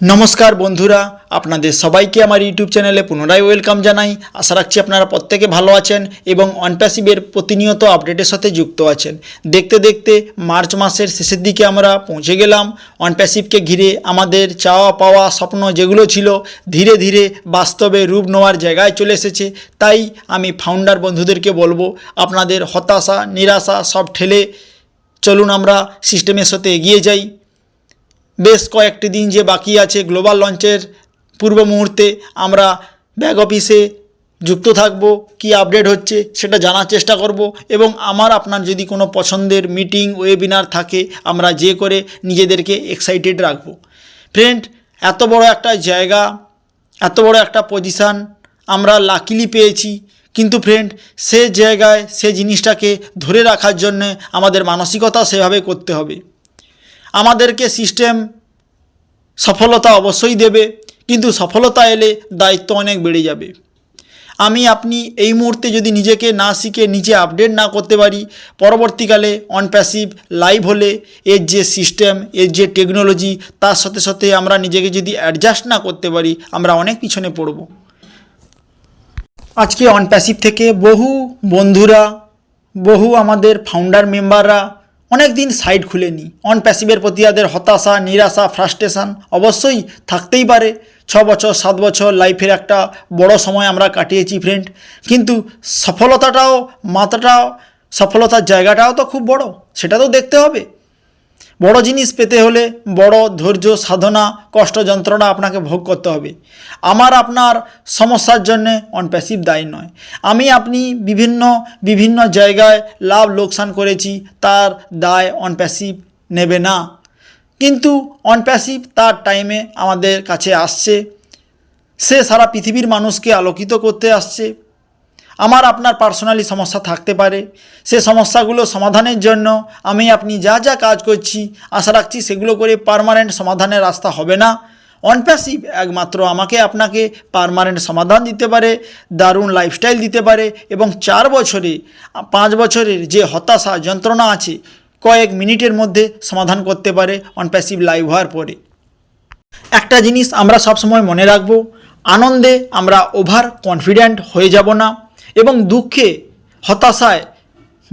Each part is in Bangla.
নমস্কার বন্ধুরা, আপনাদের সবাইকে আমার ইউটিউব চ্যানেলে পুনরায় ওয়েলকাম জানাই। আশা রাখছি আপনারা প্রত্যেকে ভালো আছেন এবং অনপ্যাসিভের প্রতিনিয়ত আপডেটের সাথে যুক্ত আছেন। দেখতে দেখতে মার্চ মাসের শেষের দিকে আমরা পৌঁছে গেলাম। অনপ্যাসিভকে ঘিরে আমাদের চাওয়া পাওয়া স্বপ্ন যেগুলো ছিল, ধীরে ধীরে বাস্তবে রূপ নেওয়ার জায়গায় চলে এসেছে। তাই আমি ফাউন্ডার বন্ধুদেরকে বলব, আপনাদের হতাশা, নিরাশা সব ঠেলে চলুন আমরা সিস্টেমের সাথে এগিয়ে যাই। বেশ কয়েকটি দিন যে বাকি আছে গ্লোবাল লঞ্চের পূর্ব মুহূর্তে আমরা ব্যাক অফিসে যুক্ত থাকব, কি আপডেট হচ্ছে সেটা জানার চেষ্টা করব এবং আমার আপনার যদি কোনো পছন্দের মিটিং ওয়েবিনার থাকে, আমরা যে করে নিজেদেরকে এক্সাইটেড রাখব। ফ্রেন্ড এত বড় একটা জায়গা, এত বড় একটা পজিশান আমরা লাকিলি পেয়েছি। কিন্তু ফ্রেন্ড সে জায়গায় সে জিনিসটাকে ধরে রাখার জন্যে আমাদের মানসিকতা সেভাবে করতে হবে। আমাদেরকে সিস্টেম সফলতা অবশ্যই দেবে, কিন্তু সফলতা এলে দায়িত্ব অনেক বেড়ে যাবে। আমি, আপনি এই মুহূর্তে যদি নিজেকে না শিখে নিজে আপডেট না করতে পারি, পরবর্তীকালে অন প্যাসিভ লাইভ হলে এর যে সিস্টেম এর যে টেকনোলজি তার সাথে সাথে আমরা নিজেকে যদি অ্যাডজাস্ট না করতে পারি, আমরা অনেক পিছনে পড়ব। আজকে অন প্যাসিভ থেকে বহু বন্ধুরা, বহু আমাদের ফাউন্ডার মেম্বাররা অনেক দিন সাইড খুলেনি। অন প্যাসিভের প্রতি তাদের হতাশা, নিরাশা ফ্রাস্ট্রেশন অবশ্যই থাকতেই পারে। ছ বছর, সাত বছর লাইফের একটা বড় সময় আমরা কাটিয়েছি ফ্রেন্ড কিন্তু সফলতাটাও মাত্রাটাও সফলতার জায়গাটাও তো খুব বড়, সেটা তো দেখতে হবে। বড় জিনিস পেতে হলে বড় ধৈর্য, সাধনা, কষ্ট যন্ত্রণা আপনাকে ভোগ করতে হবে। আমার, আপনার সমস্যার জন্যে অনপ্যাসিভ দায়ী নয়। আমি, আপনি বিভিন্ন বিভিন্ন জায়গায় লাভ লোকসান করেছি, তার দায় অনপ্যাসিভ নেবে না। কিন্তু অনপ্যাসিভ তার টাইমে আমাদের কাছে আসছে। সে সারা পৃথিবীর মানুষকে আলোকিত করতে আসছে। আমার আপনার পার্সোনালি সমস্যা থাকতে পারে। সে সমস্যাগুলো সমাধানের জন্য আমি আপনি যা যা কাজ করছি, আশা রাখছি সেগুলো করে পারমানেন্ট সমাধানের রাস্তা হবে না। অনপ্যাসিভ একমাত্র আমাকে আপনাকে পারমানেন্ট সমাধান দিতে পারে, দারুণ লাইফস্টাইল দিতে পারে এবং চার বছরে, পাঁচ বছরের যে হতাশা, যন্ত্রণা আছে, কয়েক মিনিটের মধ্যে সমাধান করতে পারে অনপ্যাসিভ লাইভ হওয়ার পরে। একটা জিনিস আমরা সবসময় মনে রাখব, আনন্দে আমরা ওভার কনফিডেন্ট হয়ে যাব না। এবং দুঃখে, হতাশায়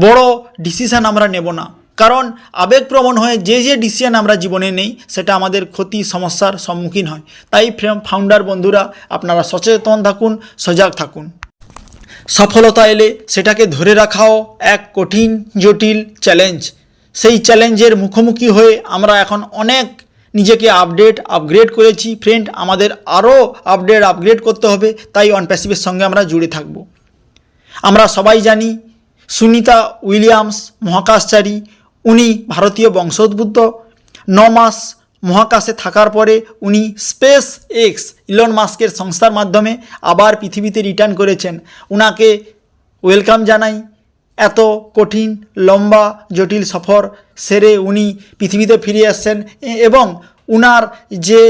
বড় ডিসিশান আমরা নেব না। কারণ আবেগপ্রবণ হয়ে যে যে ডিসিশন আমরা জীবনে নেই, সেটা আমাদের ক্ষতি, সমস্যার সম্মুখীন হয়। তাই ফাউন্ডার বন্ধুরা, আপনারা সচেতন থাকুন, সজাগ থাকুন। সফলতা এলে সেটাকে ধরে রাখাও এক কঠিন, জটিল চ্যালেঞ্জ সেই চ্যালেঞ্জের মুখোমুখি হয়ে আমরা এখন অনেক নিজেকে আপডেট আপগ্রেড করেছি। ফ্রেন্ড আমাদের আরও আপডেট আপগ্রেড করতে হবে। তাই অনপ্যাসিভের সঙ্গে আমরা জুড়ে থাকব। আমরা সবাই জানি সুনিতা উইলিয়ামস মহাকাশচারী, উনি ভারতীয় বংশোদ্ভূত। ন মাস মহাকাশে থাকার পরে উনি স্পেস এক্স ইলন মাস্কের সংস্থার মাধ্যমে আবার পৃথিবীতে রিটার্ন করেছেন। উনাকে ওয়েলকাম জানাই। এত কঠিন, লম্বা, জটিল সফর সেরে উনি পৃথিবীতে ফিরে আসছেন এবং উনার যে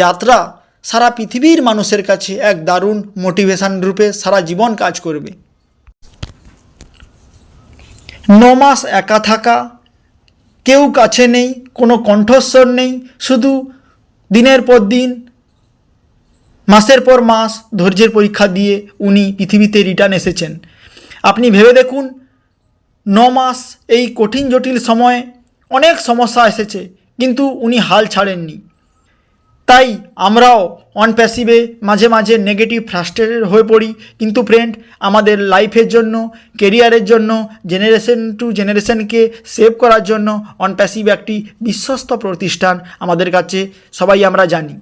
যাত্রা সারা পৃথিবীর মানুষের কাছে এক দারুণ মোটিভেশন রূপে সারা জীবন কাজ করবে। মাস একা থাকা, কেউ কাছে নেই, কোনো কণ্ঠস্বর নেই, শুধু দিনের পর দিন, মাসের পর মাস ধৈর্যের পরীক্ষা দিয়ে উনি পৃথিবীতে রিটার্ন এসেছেন। আপনি ভেবে দেখুন, ন মাস এই কঠিন জটিল সময়ে অনেক সমস্যা এসেছে, কিন্তু উনি হাল ছাড়েননি। তাই আমরাও অন প্যাসিভে মাঝে মাঝে নেগেটিভ ফ্রাস্ট্রেটেড হয়ে পড়ি। কিন্তু ফ্রেন্ড আমাদের লাইফের জন্য কেরিয়ারের জন্য জেনারেশন টু জেনারেশনকে সেভ করার জন্য অন প্যাসিভ একটি বিশ্বস্ত প্রতিষ্ঠান আমাদের কাছে সবাই আমরা জানি।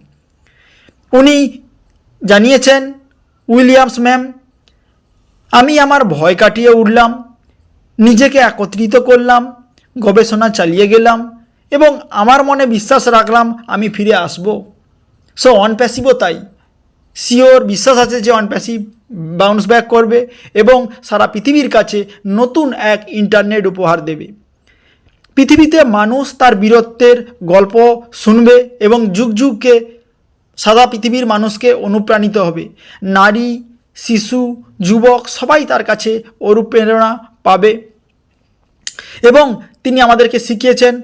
উনি জানিয়েছেন, উইলিয়ামস ম্যাম, আমি আমার ভয় কাটিয়ে উঠলাম, নিজেকে একত্রিত করলাম, গবেষণা চালিয়ে গেলাম এবং আমার মনে বিশ্বাস রাখলাম আমি ফিরে আসব। সো অনপ্যাসিভও তাই। সিওর বিশ্বাস আছে যে অনপ্যাসিভ বাউন্স ব্যাক করবে এবং সারা পৃথিবীর কাছে নতুন এক ইন্টারনেট উপহার দেবে। পৃথিবীতে মানুষ তার বীরত্বের গল্প শুনবে এবং যুগ যুগকে সাদা পৃথিবীর মানুষকে অনুপ্রাণিত হবে। নারী, শিশু, যুবক সবাই তার কাছে অনুপ্রেরণা পাবে। এবং তিনি আমাদেরকে শিখিয়েছেন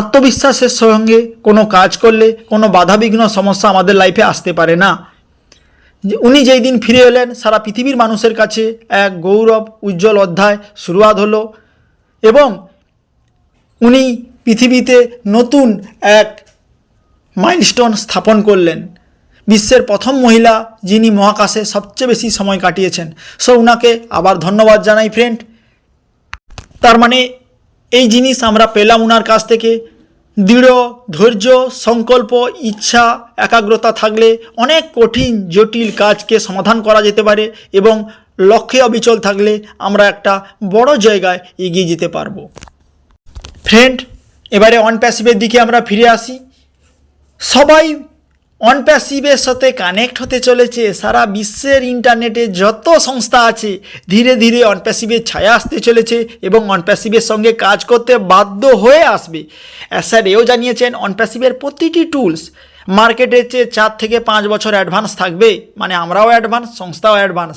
আত্মবিশ্বাসের সঙ্গে কোনো কাজ করলে কোনো বাধাবিঘ্ন সমস্যা আমাদের লাইফে আসতে পারে না। উনি যেই দিন ফিরে এলেন, সারা পৃথিবীর মানুষের কাছে এক গৌরব, উজ্জ্বল অধ্যায় শুরুয়াত হলো এবং উনি পৃথিবীতে নতুন এক মাইলস্টোন স্থাপন করলেন। বিশ্বের প্রথম মহিলা যিনি মহাকাশে সবচেয়ে বেশি সময় কাটিয়েছেন। সো উনাকে আবার ধন্যবাদ জানাই ফ্রেন্ড তার মানে এই জিনিস আমরা পেলাম উনার কাছ থেকে। দৃঢ়, ধৈর্য, সংকল্প, ইচ্ছা, একাগ্রতা থাকলে অনেক কঠিন, জটিল কাজকে সমাধান করা যেতে পারে এবং লক্ষ্যে অবিচল থাকলে আমরা একটা বড় জায়গায় এগিয়ে যেতে পারব। ফ্রেন্ড এবারে অন প্যাসিভের দিকে আমরা ফিরে আসি। সবাই অন প্যাসিভের সাথে কানেক্ট হতে চলেছে। সারা বিশ্বের ইন্টারনেটে যত সংস্থা আছে, ধীরে ধীরে অন প্যাসিভের ছায়া আসতে চলেছে এবং অন প্যাসিভের সঙ্গে কাজ করতে বাধ্য হয়ে আসবে। স্যার এও জানিয়েছেন অন প্যাসিভের প্রতিটি টুলস মার্কেটের চেয়ে চার থেকে পাঁচ বছর অ্যাডভান্স থাকবে মানে আমরাও অ্যাডভান্স সংস্থাও অ্যাডভান্স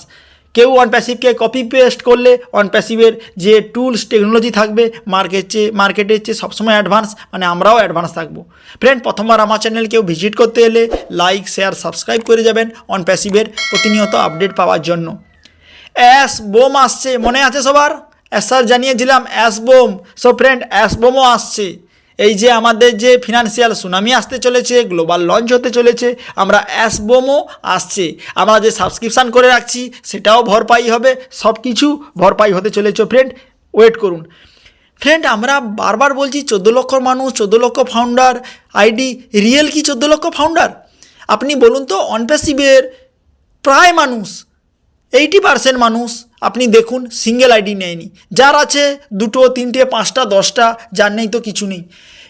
কেউ অন প্যাসিভকে কপি পেস্ট করলে অন প্যাসিভের যে টুলস টেকনোলজি থাকবে মার্কেট চেয়ে মার্কেটের চেয়ে সবসময় অ্যাডভান্স মানে আমরাও অ্যাডভান্স থাকব। ফ্রেন্ড প্রথমবার আমার চ্যানেল কেউ ভিজিট করতে এলে লাইক শেয়ার সাবস্ক্রাইব করে যাবেন অন প্যাসিভের প্রতিনিয়ত আপডেট পাওয়ার জন্য। অ্যাস বোম আসছে, মনে আছে সবার? স্যার জানিয়েছিলাম অ্যাস বোম। সো ফ্রেন্ড অ্যাস বোমও আসছে। এই যে আমাদের যে ফিনান্সিয়াল সুনামি আসতে চলেছে গ্লোবাল লঞ্চ হতে চলেছে, আমরা অ্যাস বোমও আসছে। আমরা যে সাবস্ক্রিপশান করে রাখছি, সেটাও ভরপাই হবে সব কিছু ভরপাই হতে চলেছে। ফ্রেন্ড ওয়েট করুন। ফ্রেন্ড আমরা বারবার বলছি, চোদ্দ লক্ষ মানুষ, চোদ্দ লক্ষ ফাউন্ডার আইডি রিয়েল কি চোদ্দ লক্ষ ফাউন্ডার আপনি বলুন তো অনপ্যাসিভের প্রায় মানুষ এইটি পার্সেন্ট মানুষ আপনি দেখুন সিঙ্গেল আইডি নেয়নি। যার আছে দুটো, তিনটে, পাঁচটা, দশটা, যার নেই তো কিছু নেই।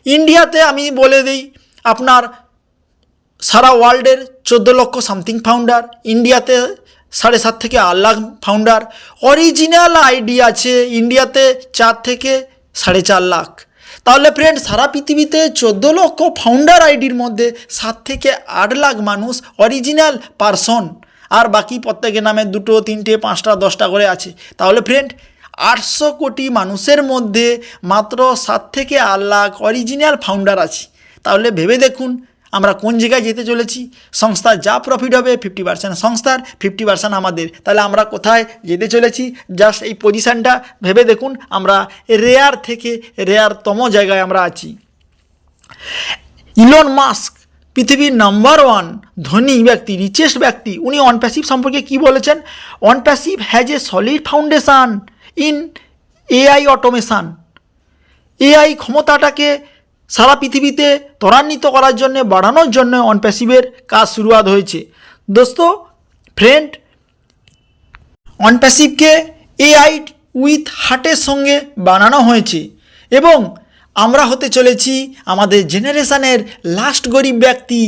ইন্ডিয়াতে আমি বলে দিই, আপনার সারা ওয়ার্ল্ডের চোদ্দ লক্ষ সামথিং ফাউন্ডার ইন্ডিয়াতে সাড়ে সাত থেকে আট লাখ ফাউন্ডার অরিজিনাল আইডি আছে ইন্ডিয়াতে চার থেকে সাড়ে চার লাখ। তাহলে ফ্রেন্ড সারা পৃথিবীতে চোদ্দ লক্ষ ফাউন্ডার আইডির মধ্যে সাত থেকে আট লাখ মানুষ অরিজিনাল পারসন আর বাকি প্রত্যেকের নামে দুটো, তিনটে, পাঁচটা, দশটা করে আছে। তাহলে ফ্রেন্ড আটশো কোটি মানুষের মধ্যে মাত্র সাত থেকে আট লাখ অরিজিনাল ফাউন্ডার আছে। তাহলে ভেবে দেখুন, আমরা কোন জায়গায় যেতে চলেছি? সংস্থার যা প্রফিট হবে ফিফটি পার্সেন্ট সংস্থার ফিফটি পার্সেন্ট আমাদের। তাহলে আমরা কোথায় যেতে চলেছি? জাস্ট এই পজিশানটা ভেবে দেখুন, আমরা রেয়ার থেকে রেয়ারতম জায়গায় আমরা আছি। ইলন মাস্ক পৃথিবীর নাম্বার ওয়ান ধনী ব্যক্তি রিচেস্ট ব্যক্তি, উনি অনপ্যাসিভ সম্পর্কে কি বলেছেন? OnPassive has a solid foundation in AI automation AI ক্ষমতাটাকে সারা পৃথিবীতে ত্বরান্বিত করার জন্য, বাড়ানোর জন্য অনপ্যাসিভের কাজ শুরুয়াত হয়েছে। দোস্ত ফ্রেন্ড অনপ্যাসিভকে এআই উইথ হার্টের সঙ্গে বানানো হয়েছে এবং আমরা হতে চলেছি আমাদের জেনারেশানের লাস্ট গরিব ব্যক্তি।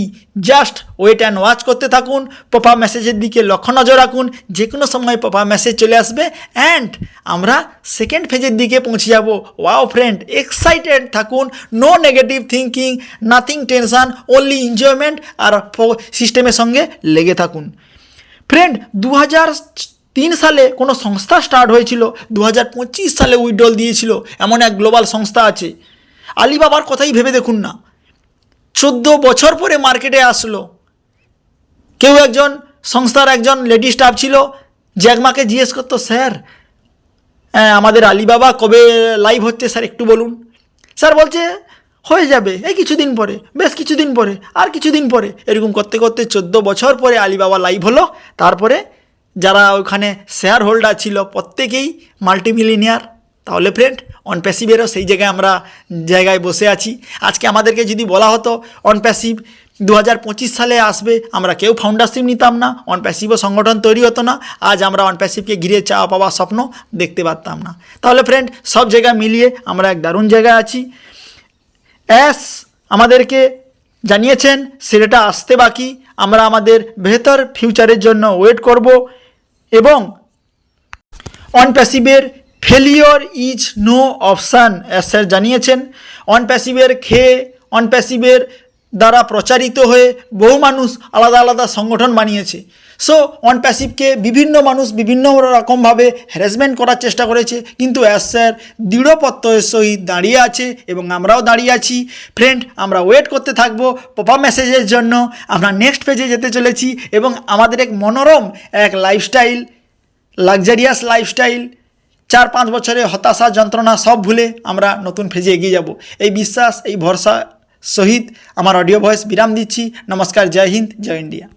জাস্ট ওয়েট অ্যান্ড ওয়াচ করতে থাকুন। পপা মেসেজের দিকে লক্ষ্য নজর রাখুন। যে কোনো সময় পপা মেসেজ চলে আসবে। অ্যান্ড আমরা সেকেন্ড ফেজের দিকে পৌঁছে যাব। ওয়াও ফ্রেন্ড এক্সাইটেড থাকুন। No negative thinking nothing tension only enjoyment আর সিস্টেমের সঙ্গে লেগে থাকুন। ফ্রেন্ড দু তিন সালে কোনো সংস্থা স্টার্ট হয়েছিল। দু হাজার পঁচিশ সালে উইড্রল দিয়েছিল। এমন এক গ্লোবাল সংস্থা আছে। আলিবাবার কথাই ভেবে দেখুন না। চোদ্দ বছর পরে মার্কেটে আসলো। কেউ একজন সংস্থার একজন লেডি স্টাফ ছিল জ্যাকমাকে জিজ্ঞেস করতো, স্যার হ্যাঁ আমাদের আলিবাবা কবে লাইভ হচ্ছে? স্যার, একটু বলুন। স্যার বলছে, হয়ে যাবে, এই কিছুদিন পরে, বেশ কিছুদিন পরে, আর কিছুদিন পরে। এরকম করতে করতে চোদ্দ বছর পরে আলিবাবা লাইভ হলো। তারপরে যারা ওখানে শেয়ার হোল্ডার ছিল, প্রত্যেকেই মাল্টিমিলিনিয়ার তাহলে ফ্রেন্ড অন প্যাসিভেরও সেই জায়গায় আমরা জায়গায় বসে আছি। আজকে আমাদেরকে যদি বলা হতো অন প্যাসিভ দু হাজার পঁচিশ সালে আসবে, আমরা কেউ ফাউন্ডারশিপ নিতাম না অন প্যাসিভও সংগঠন তৈরি হতো না, আজ আমরা অন প্যাসিভকে ঘিরে চাওয়া পাওয়া স্বপ্ন দেখতে পারতাম না। তাহলে ফ্রেন্ড সব জায়গা মিলিয়ে আমরা এক দারুণ জায়গায় আছি। অ্যাস আমাদেরকে জানিয়েছেন, সেটা আসতে বাকি, আমরা আমাদের বেহতর ফিউচারের জন্য ওয়েট করব এবং অন প্যাসিভের failure is no option sir জানিয়েছেন। অন প্যাসিভের খেয়ে অন প্যাসিভের দ্বারা প্রচারিত হয়ে বহু মানুষ আলাদা আলাদা সংগঠন বানিয়েছে। সো অন প্যাসিভকে বিভিন্ন মানুষ বিভিন্ন রকমভাবে হ্যারাসমেন্ট করার চেষ্টা করেছে। কিন্তু অ্যাস স্যার দৃঢ় প্রত্যয়ের সহিত দাঁড়িয়ে আছে এবং আমরাও দাঁড়িয়ে আছি। ফ্রেন্ড আমরা ওয়েট করতে থাকব পপা মেসেজের জন্য। আমরা নেক্সট পেজে যেতে চলেছি এবং আমাদের এক মনোরম, এক লাইফস্টাইল লাক্সারিয়াস লাইফস্টাইল চার পাঁচ বছরে হতাশা, যন্ত্রণা সব ভুলে আমরা নতুন ফেজে এগিয়ে যাব। এই বিশ্বাস, এই ভরসা সহিত আমার অডিও ভয়েস বিরাম দিচ্ছি। নমস্কার, জয় হিন্দ, জয় ইন্ডিয়া।